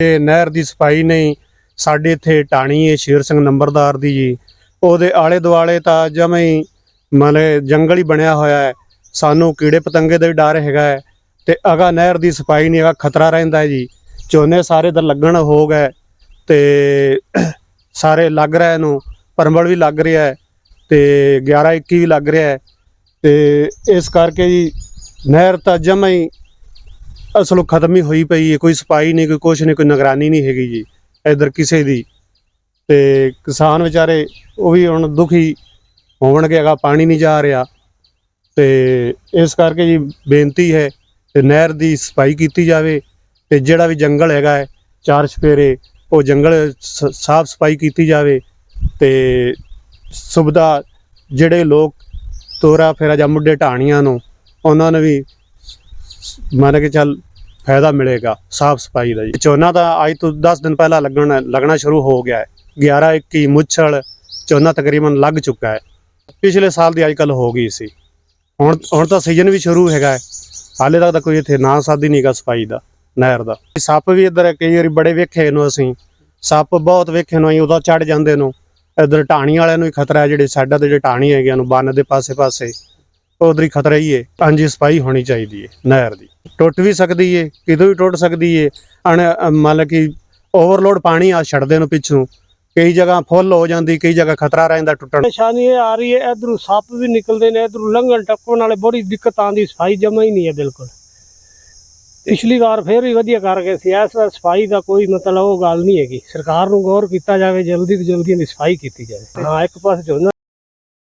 ਇਹ ਨਹਿਰ ਦੀ ਸਫ਼ਾਈ ਨਹੀਂ, ਸਾਡੇ ਇੱਥੇ ਟਾਣੀ ਹੈ ਸ਼ੇਰ ਸਿੰਘ ਨੰਬਰਦਾਰ ਦੀ ਜੀ। ਉਹਦੇ ਆਲੇ ਦੁਆਲੇ ਤਾਂ ਜਮੇ ਹੀ ਮਤਲਬ ਜੰਗਲ ਹੀ ਬਣਿਆ ਹੋਇਆ ਹੈ। ਸਾਨੂੰ ਕੀੜੇ ਪਤੰਗੇ ਦਾ ਵੀ ਡਰ ਹੈਗਾ ਹੈ ਤੇ ਅਗਾ ਨਹਿਰ ਦੀ ਸਫ਼ਾਈ ਨਹੀਂ ਹੈਗਾ ਖਤਰਾ ਰਹਿੰਦਾ ਹੈ ਜੀ। ਝੋਨੇ ਸਾਰੇ ਦਾ ਲੱਗਣ ਹੋ ਗਏ ਤੇ ਸਾਰੇ ਲੱਗ ਰਿਹਾ ਇਹਨੂੰ ਪਰਮਲ ਵੀ ਲੱਗ ਰਿਹਾ ਹੈ ਤੇ 11 21 ਵੀ ਲੱਗ ਰਿਹਾ ਹੈ ਤੇ ਇਸ ਕਰਕੇ ਜੀ ਨਹਿਰ ਤਾਂ ਜਮਾਂ ਹੀ ਅਸਲੋਂ ਖਤਮ ਹੀ ਹੋਈ ਪਈ ਹੈ, ਕੋਈ ਸਫ਼ਾਈ ਨਹੀਂ, ਕੋਈ ਕੁਛ ਨਹੀਂ, ਕੋਈ ਨਿਗਰਾਨੀ ਨਹੀਂ ਹੈਗੀ ਜੀ, ਇਧਰ ਕਿਸੇ ਦੀ। ਤੇ ਕਿਸਾਨ ਵਿਚਾਰੇ, ਉਹ ਵੀ ਹੁਣ ਦੁਖੀ ਹੋਣਗੇ, ਹੈਗਾ, ਪਾਣੀ ਨਹੀਂ ਜਾ ਰਿਹਾ। ਤੇ ਇਸ ਕਰਕੇ ਜੀ ਬੇਨਤੀ ਹੈ ਤੇ ਨਹਿਰ ਦੀ ਸਫ਼ਾਈ ਕੀਤੀ ਜਾਵੇ ਤੇ ਜਿਹੜਾ ਵੀ ਜੰਗਲ ਹੈਗਾ ਹੈ, ਚਾਰ ਛਪੇਰੇ ਉਹ ਜੰਗਲ ਸਾਫ਼ ਸਫ਼ਾਈ ਕੀਤੀ ਜਾਵੇ ਤੇ ਸੁਵਿਧਾ ਜਿਹੜੇ ਲੋਕ ਤੋਰਾ ਫੇਰਾ ਜਾਂ ਮੁੱਢੇ ਢਾਣੀਆਂ ਨੂੰ, ਉਹਨਾਂ ਨੂੰ ਵੀ ਮੰਨ ਕੇ ਚੱਲ ਫਾਇਦਾ ਮਿਲੇਗਾ ਸਾਫ਼ ਸਫ਼ਾਈ ਦਾ ਜੀ ਝੋਨਾ ਤਾਂ ਅੱਜ ਤੋਂ 10 ਦਿਨ ਪਹਿਲਾਂ ਲੱਗਣਾ ਲੱਗਣਾ ਸ਼ੁਰੂ ਹੋ ਗਿਆ ਹੈ। 11 21 ਮੁੱਛਲ ਝੋਨਾ ਤਕਰੀਬਨ ਲੱਗ ਚੁੱਕਾ ਹੈ। ਪਿਛਲੇ ਸਾਲ ਦੀ ਅੱਜਕੱਲ ਹੋ ਗਈ ਸੀ। ਹੁਣ ਹੁਣ ਤਾਂ ਸੀਜ਼ਨ ਵੀ ਸ਼ੁਰੂ ਹੈਗਾ ਹੈ। ਹਾਲੇ ਤੱਕ ਤਾਂ ਕੋਈ ਇੱਥੇ ਨਾ ਸਾਦੀ ਨਹੀਂਗਾ ਸਫ਼ਾਈ ਦਾ, ਨਹਿਰ ਦਾ। ਸੱਪ ਵੀ ਇੱਧਰ ਕਈ ਵਾਰੀ ਬੜੇ ਵੇਖੇ ਨੂੰ ਅਸੀਂ। ਸੱਪ ਬਹੁਤ ਵੇਖੇ ਨੂੰ, ਅਸੀਂ ਉਦੋਂ ਚੜ ਜਾਂਦੇ ਨੂੰ। ਇੱਧਰ ਢਾਣੀ ਵਾਲਿਆਂ ਨੂੰ ਵੀ ਖਤਰਾ ਹੈ, ਜਿਹੜੇ ਸਾਡਾ ਤੇ ਜਿਹੜੇ ਢਾਣੀ ਹੈਗੇ ਨੂੰ ਬੰਨ ਦੇ ਪਾਸੇ ਪਾਸੇ ਉਧਰ ਖਤਰਾ ਹੀ ਹੈ ਹਾਂਜੀ ਸਫ਼ਾਈ ਹੋਣੀ ਚਾਹੀਦੀ ਹੈ ਨਹਿਰ ਦੀ। ਟੁੱਟ ਵੀ ਸਕਦੀ ਹੈ ਕਿਦੋਂ ਵੀ ਟੁੱਟ ਸਕਦੀ ਹੈ ਅਣ ਮੰਨ ਕਿ ਓਵਰਲੋਡ ਪਾਣੀ ਆ ਛੱਡਦੇ ਨੂੰ ਪਿੱਛੋਂ, ਕਈ ਜਗ੍ਹਾ ਫੁੱਲ ਹੋ ਜਾਂਦੀ, ਕਈ ਜਗ੍ਹਾ ਖਤਰਾ ਰਹਿੰਦਾ ਟੁੱਟਣ। ਪਰੇਸ਼ਾਨੀ ਇਹ ਆ ਰਹੀ ਹੈ ਇਧਰੋਂ ਸੱਪ ਵੀ ਨਿਕਲਦੇ ਨੇ, ਇਧਰੋਂ ਲੰਘਣ ਟੱਪਣ ਵਾਲੇ ਬੜੀ ਦਿੱਕਤ ਆਂਦੀ ਸਫ਼ਾਈ ਜਮਾ ਹੀ ਨਹੀਂ ਹੈ ਬਿਲਕੁਲ। ਪਿਛਲੀ ਵਾਰ ਫੇਰ ਵੀ ਵਧੀਆ ਕਰ ਗਏ ਸੀ, ਇਸ ਵਾਰ ਸਫ਼ਾਈ ਦਾ ਕੋਈ ਮਤਲਬ ਉਹ ਗੱਲ ਨਹੀਂ ਹੈਗੀ। ਸਰਕਾਰ ਨੂੰ ਗੌਰ ਕੀਤਾ ਜਾਵੇ, ਜਲਦੀ ਤੋਂ ਜਲਦੀ ਇਹਦੀ ਸਫ਼ਾਈ ਕੀਤੀ ਜਾਵੇ। ਹਾਂ, ਇੱਕ ਪਾਸੇ ਝੋਨਾ